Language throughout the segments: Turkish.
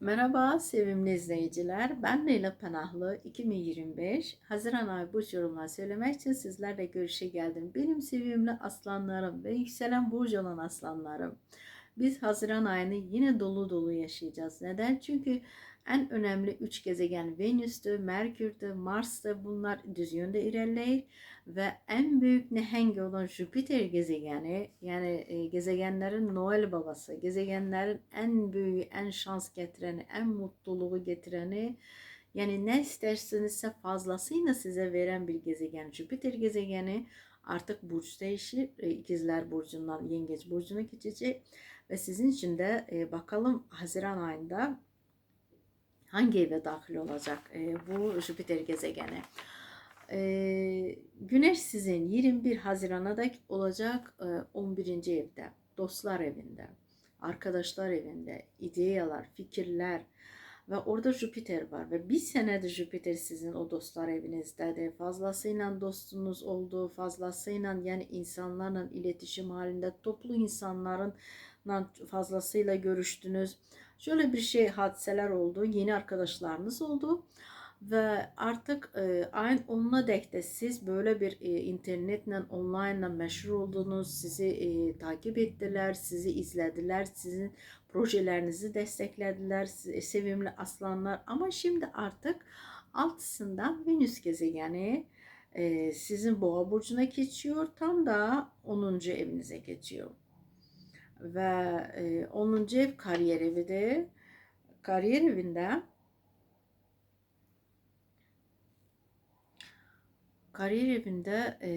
Merhaba sevimli izleyiciler. Ben Leyla Panahlı. 2025 Haziran ayı burç yorumlar söylemek için sizlerle görüşe geldim. Benim sevimli aslanlarım ve yükselen burç olan aslanlarım. Biz Haziran ayını yine dolu dolu yaşayacağız. Neden? Çünkü en önemli üç gezegen Venüs'tü, Merkür'dü, Mars'tı. Bunlar düz yönde ilerleyir ve en büyük nehengi olan Jüpiter gezegeni yani e, gezegenlerin Noel babası, gezegenlerin en büyüğü, en şans getireni, en mutluluğu getireni yani ne istersinizse fazlasıyla size veren bir gezegen Jüpiter gezegeni artık burç değişir. E, İkizler burcundan Yengeç burcuna geçecek ve sizin için de e, bakalım Haziran ayında hangi eve dahil olacak e, bu Jüpiter gezegeni. E, Güneş sizin 21 Haziran'a dek olacak e, 11. evde, dostlar evinde, arkadaşlar evinde, ideyalar, fikirler ve orada Jüpiter var ve bir senedir Jüpiter sizin o dostlar evinizde de fazlasıyla dostunuz olduğu, fazlasıyla yani insanlarla iletişim halinde, toplu insanların fazlasıyla görüştünüz. Şöyle bir şey hadiseler oldu. Yeni arkadaşlarınız oldu. Ve artık e, aynı onunla dek de siz böyle bir e, internetle, online meşhur oldunuz. Sizi e, takip ettiler, sizi izlediler, sizin projelerinizi desteklediler. Sevimli aslanlar. Ama şimdi artık altısından Venüs gezegeni e, sizin boğa burcuna geçiyor. Tam da 10. evinize geçiyor ve 10. E, ev kariyer evidir. Kariyer evinde kariyer evinde e,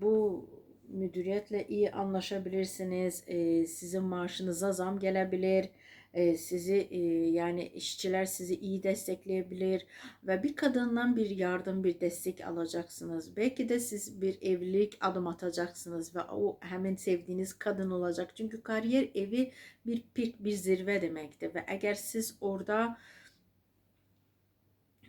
bu müdüriyetle iyi anlaşabilirsiniz. E, sizin maaşınıza zam gelebilir sizi yani işçiler sizi iyi destekleyebilir ve bir kadından bir yardım bir destek alacaksınız. Belki de siz bir evlilik adım atacaksınız ve o hemen sevdiğiniz kadın olacak. Çünkü kariyer evi bir pik bir zirve demektir ve eğer siz orada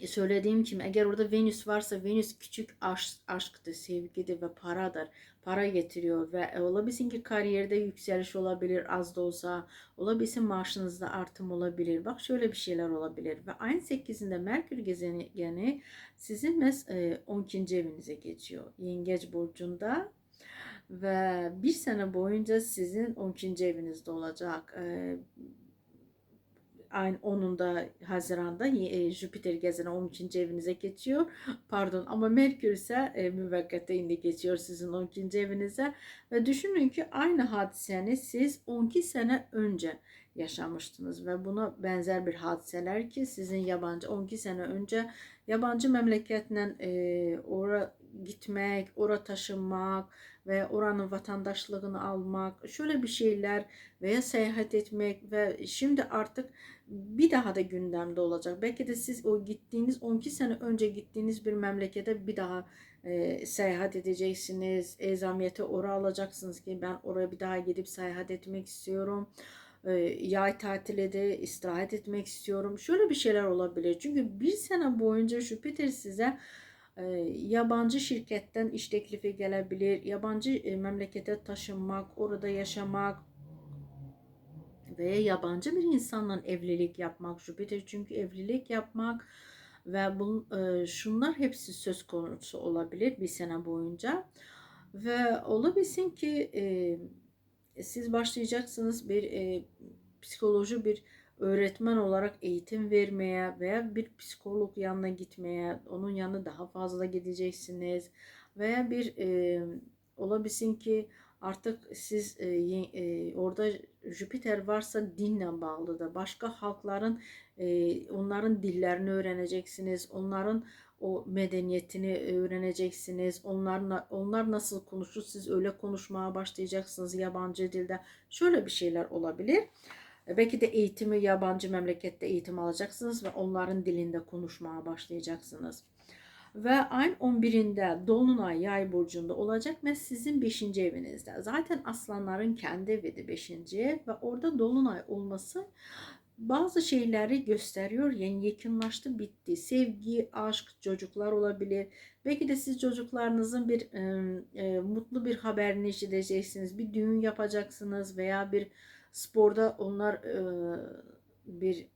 söylediğim gibi eğer orada Venüs varsa Venüs küçük aşk, aşktır, sevgidir ve paradır. Para getiriyor ve e, olabilsin ki kariyerde yükseliş olabilir az da olsa. Olabilsin maaşınızda artım olabilir. Bak şöyle bir şeyler olabilir. Ve aynı 8'inde Merkür gezegeni sizin mes 12. E, evinize geçiyor. Yengeç burcunda ve bir sene boyunca sizin 12. evinizde olacak aynı 10'unda Haziran'da e, Jüpiter gezeni 12. evinize geçiyor. Pardon ama Merkür ise e, müvekkateyinde geçiyor sizin 12. evinize. Ve düşünün ki aynı hadiseni siz 12 sene önce yaşamıştınız ve buna benzer bir hadiseler ki sizin yabancı 12 sene önce yabancı memleketle e, ora gitmek, ora taşınmak ve oranın vatandaşlığını almak, şöyle bir şeyler veya seyahat etmek ve şimdi artık bir daha da gündemde olacak. Belki de siz o gittiğiniz 12 sene önce gittiğiniz bir memlekete bir daha e, seyahat edeceksiniz. Ezamiyete ora alacaksınız ki ben oraya bir daha gidip seyahat etmek istiyorum. E, yay tatile de istirahat etmek istiyorum. Şöyle bir şeyler olabilir. Çünkü bir sene boyunca Jüpiter size yabancı şirketten iş teklifi gelebilir. Yabancı memlekete taşınmak, orada yaşamak, veya yabancı bir insanla evlilik yapmak Jüpiter çünkü evlilik yapmak ve bu, e, şunlar hepsi söz konusu olabilir bir sene boyunca ve olabilsin ki siz başlayacaksınız bir psikoloji bir öğretmen olarak eğitim vermeye veya bir psikolog yanına gitmeye onun yanına daha fazla gideceksiniz veya bir e, olabilsin ki Artık siz e, e, orada Jüpiter varsa dinle bağlı da başka halkların e, onların dillerini öğreneceksiniz. Onların o medeniyetini öğreneceksiniz. Onlarla onlar nasıl konuşur siz öyle konuşmaya başlayacaksınız yabancı dilde. Şöyle bir şeyler olabilir. E, belki de eğitimi yabancı memlekette eğitim alacaksınız ve onların dilinde konuşmaya başlayacaksınız. Ve ayın 11'inde Dolunay Yay burcunda olacak ve sizin 5. evinizde. Zaten aslanların kendi evi 5. ev ve orada Dolunay olması bazı şeyleri gösteriyor. Yani yakınlaştı, bitti. Sevgi, aşk, çocuklar olabilir. Belki de siz çocuklarınızın bir e, e, mutlu bir haberini işiteceksiniz. Bir düğün yapacaksınız veya bir sporda onlar e, bir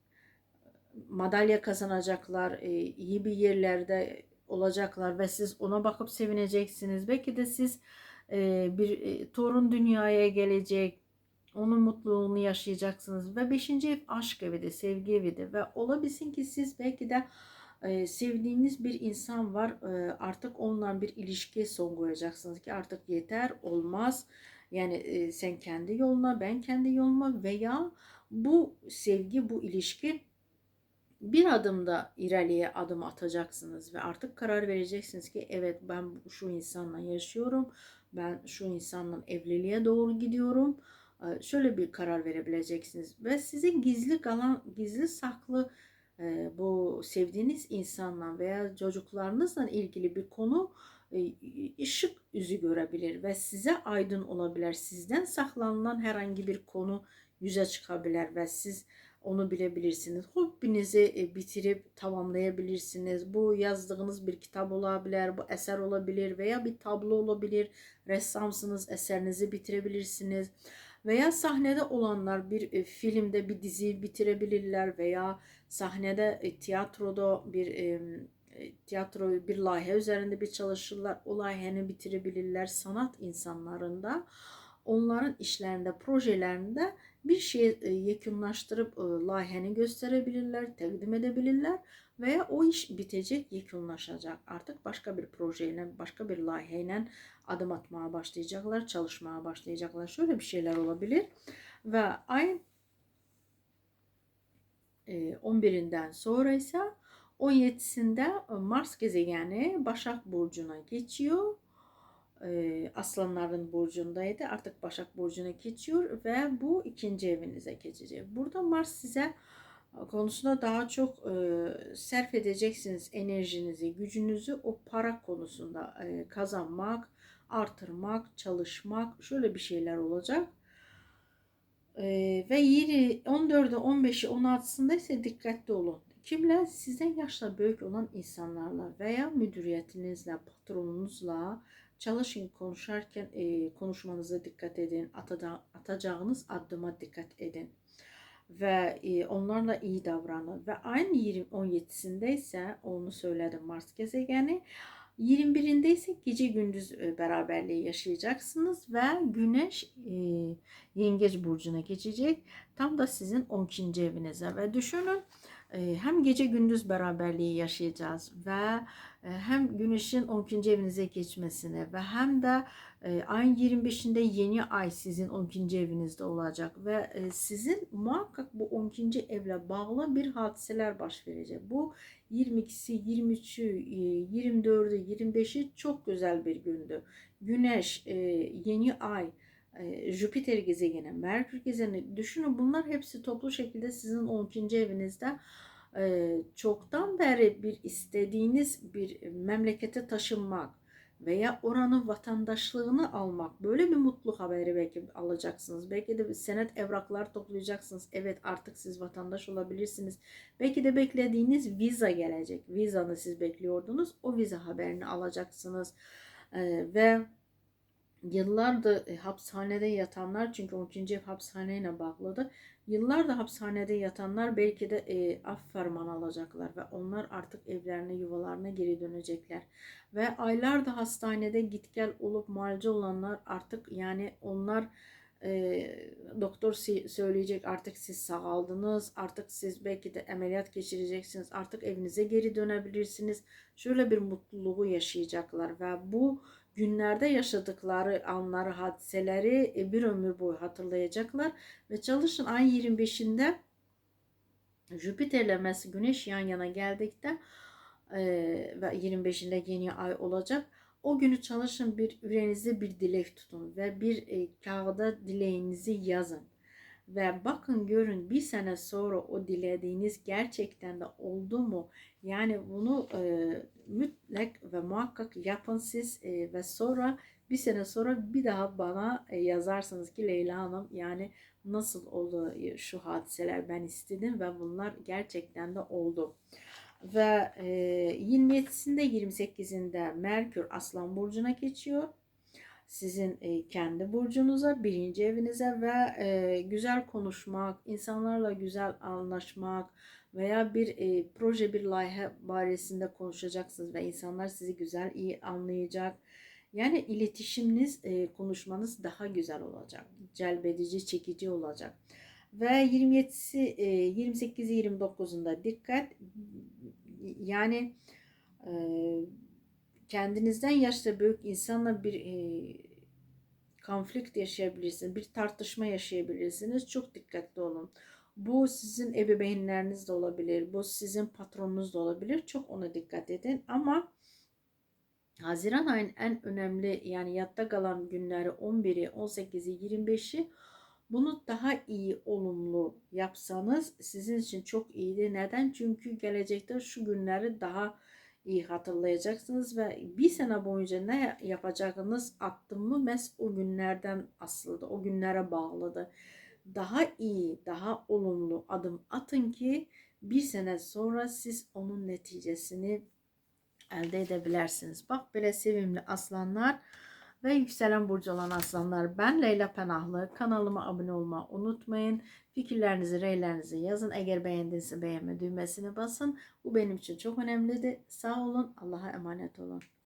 madalya kazanacaklar, e, iyi bir yerlerde olacaklar ve siz ona bakıp sevineceksiniz. Belki de siz e, bir torun dünyaya gelecek, onun mutluluğunu yaşayacaksınız ve beşinci ev aşk evidir, sevgi evidir ve olabilsin ki siz belki de sevdiğiniz bir insan var artık onunla bir ilişkiye son koyacaksınız ki artık yeter olmaz yani e, sen kendi yoluna ben kendi yoluma veya bu sevgi bu ilişki bir adımda ileriye adım atacaksınız ve artık karar vereceksiniz ki evet ben şu insanla yaşıyorum ben şu insanla evliliğe doğru gidiyorum. Şöyle bir karar verebileceksiniz ve size gizli kalan gizli saklı bu sevdiğiniz insanla veya çocuklarınızla ilgili bir konu ışık yüzü görebilir ve size aydın olabilir. Sizden saklanılan herhangi bir konu yüze çıkabilir ve siz onu bilebilirsiniz. Hobinizi e, bitirip tamamlayabilirsiniz. Bu yazdığınız bir kitap olabilir, bu eser olabilir veya bir tablo olabilir. Ressamsınız, eserinizi bitirebilirsiniz. Veya sahnede olanlar bir e, filmde bir diziyi bitirebilirler veya sahnede e, tiyatroda bir e, tiyatro bir layihə üzerinde bir çalışırlar. O layihəni bitirebilirler. Sanat insanlarında onların işlerinde, projelerinde bir şey yekunlaştırıp layihəni gösterebilirler, təqdim edebilirler veya o iş bitecek, yekunlaşacak. Artık başka bir projeyle, başka bir layihəyle adım atmaya başlayacaklar, çalışmaya başlayacaklar. Şöyle bir şeyler olabilir. Ve ayın 11'inden sonra ise 17'sinde Mars gezegeni Başak Burcu'na geçiyor. Aslanların burcundaydı. Artık Başak Burcu'na geçiyor ve bu ikinci evinize geçecek. Burada Mars size konusunda daha çok e, serf edeceksiniz enerjinizi, gücünüzü o para konusunda e, kazanmak, artırmak, çalışmak şöyle bir şeyler olacak. E, ve yeri 14'ü, 15'i, 16'sında ise dikkatli olun. Kimler sizden yaşla büyük olan insanlarla veya müdüriyetinizle, patronunuzla çalışın konuşarken e, konuşmanıza dikkat edin. Atacağınız addıma dikkat edin ve e, onlarla iyi davranın. Ve aynı 20, 17'sinde ise onu söyledim Mars gezegeni. 21'inde ise gece gündüz e, beraberliği yaşayacaksınız ve Güneş e, Yengeç burcuna geçecek. Tam da sizin 12. evinize ve düşünün hem gece gündüz beraberliği yaşayacağız ve e, hem güneşin 12. evinize geçmesine ve hem de e, ayın 25'inde yeni ay sizin 12. evinizde olacak ve e, sizin muhakkak bu 12. evle bağlı bir hadiseler baş verecek. Bu 22'si, 23'ü, 24'ü, 25'i çok güzel bir gündü. Güneş, yeni ay, Jüpiter gezegeni, Merkür gezegeni düşünün bunlar hepsi toplu şekilde sizin 12. evinizde çoktan beri bir istediğiniz bir memlekete taşınmak veya oranın vatandaşlığını almak böyle bir mutlu haberi belki alacaksınız. Belki de senet evraklar toplayacaksınız. Evet artık siz vatandaş olabilirsiniz. Belki de beklediğiniz viza gelecek. Vizanı siz bekliyordunuz. O viza haberini alacaksınız. Ee, ve yıllardır e, hapishanede yatanlar çünkü 12. ev hapishaneyle bağlıdır. Yıllardır hapishanede yatanlar belki de e, af fermanı alacaklar ve onlar artık evlerine yuvalarına geri dönecekler. Ve aylardır hastanede git gel olup muhalece olanlar artık yani onlar e, doktor söyleyecek artık siz sağaldınız artık siz belki de ameliyat geçireceksiniz artık evinize geri dönebilirsiniz. Şöyle bir mutluluğu yaşayacaklar ve bu günlerde yaşadıkları anları, hadiseleri e, bir ömür boyu hatırlayacaklar. Ve çalışın ay 25'inde Jüpiter'le Mes Güneş yan yana geldikte e, ve 25'inde yeni ay olacak. O günü çalışın bir yüreğinizde bir dilek tutun ve bir e, kağıda dileğinizi yazın. Ve bakın görün bir sene sonra o dilediğiniz gerçekten de oldu mu? Yani bunu e, ve muhakkak yapın siz e, ve sonra bir sene sonra bir daha bana e, yazarsınız ki Leyla Hanım yani nasıl oldu e, şu hadiseler ben istedim ve bunlar gerçekten de oldu. Ve e, 27'sinde 28'inde Merkür Aslan Burcu'na geçiyor. Sizin e, kendi burcunuza, birinci evinize ve e, güzel konuşmak, insanlarla güzel anlaşmak veya bir e, proje, bir layihə baresinde konuşacaksınız ve insanlar sizi güzel, iyi anlayacak. Yani iletişiminiz, konuşmanız daha güzel olacak. Celbedici, çekici olacak. Ve 27'si, e, 28'i 29'unda dikkat. Yani kendinizden yaşta büyük insanla bir e, konflikt yaşayabilirsiniz, bir tartışma yaşayabilirsiniz. Çok dikkatli olun. Bu sizin ebeveynleriniz de olabilir, bu sizin patronunuz da olabilir. Çok ona dikkat edin. Ama Haziran ayının en önemli yani yatta kalan günleri 11'i, 18'i, 25'i bunu daha iyi olumlu yapsanız sizin için çok iyiydi. Neden? Çünkü gelecekte şu günleri daha iyi hatırlayacaksınız ve bir sene boyunca ne yapacağınız attım mı mes o günlerden asıldı, o günlere bağlıdı. Daha iyi, daha olumlu adım atın ki bir sene sonra siz onun neticesini elde edebilirsiniz. Bak böyle sevimli aslanlar ve yükselen burcu olan aslanlar. Ben Leyla Penahlı. Kanalıma abone olmayı unutmayın. Fikirlerinizi, reylerinizi yazın. Eğer beğendiyse beğenme düğmesine basın. Bu benim için çok önemlidir. Sağ olun. Allah'a emanet olun.